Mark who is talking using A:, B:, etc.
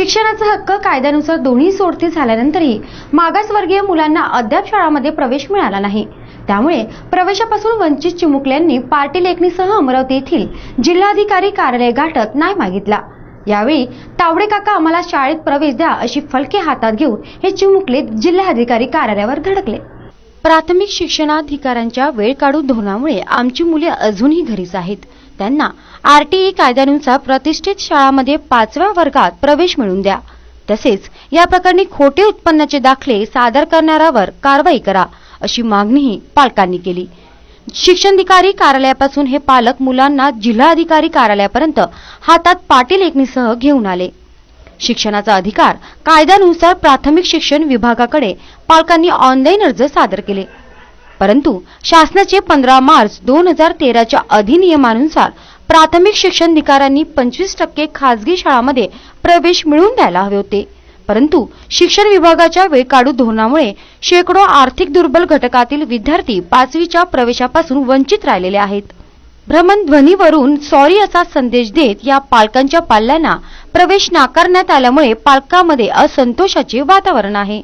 A: शिक्षणाचा हक्क कायद्यानुसार दोन्ही सोडती झाल्यानंतरही मागासवर्गीय मुलांना अद्याप शाळामध्ये प्रवेश मिळाला नाही. त्यामुळे प्रवेशापासून वंचित चिमुकल्यांनी पाटील लेखणीसह अमरावती येथील जिल्हाधिकारी कार्यालय गाठत नाही मागितला. यावेळी तावडे काका आम्हाला शाळेत प्रवेश द्या अशी फलके हातात घेऊन हे चिमुकले जिल्हाधिकारी कार्यालयावर धडकले. प्राथमिक शिक्षणाधिकाऱ्यांच्या वेळ काढून धोरणामुळे आमची मुले अजूनही घरीच आहेत. त्यांना आरटीई कायद्यानुसार प्रतिष्ठित शाळांमध्ये पाचव्या वर्गात प्रवेश मिळवून द्या. तसेच या प्रकरणी खोटे उत्पन्नाचे दाखले सादर करणाऱ्यावर कारवाई करा अशी मागणीही पालकांनी केली. शिक्षणाधिकारी कार्यालयापासून हे पालक मुलांना जिल्हाधिकारी कार्यालयापर्यंत हातात पाटील एकणीसह घेऊन आले. शिक्षणाचा अधिकार कायद्यानुसार प्राथमिक शिक्षण विभागाकडे पालकांनी ऑनलाईन अर्ज सादर केले. परंतु शासनाचे पंधरा मार्च दोन हजार तेराच्या अधिनियमानुसार प्राथमिक शिक्षण अधिकाऱ्यांनी पंचवीस टक्के खासगी शाळांमध्ये प्रवेश मिळवून द्यायला हवे होते. परंतु शिक्षण विभागाच्या वेळकाढू धोरणामुळे शेकडो आर्थिक दुर्बल घटकातील विद्यार्थी पाचवीच्या प्रवेशापासून वंचित राहिलेले आहेत. भ्रमणध्वनीवरून सॉरी असा संदेश देत या पालकांच्या पाल्यांना प्रवेश नाकारण्यात आल्यामुळे पालकांमध्ये असंतोषाचे वातावरण आहे.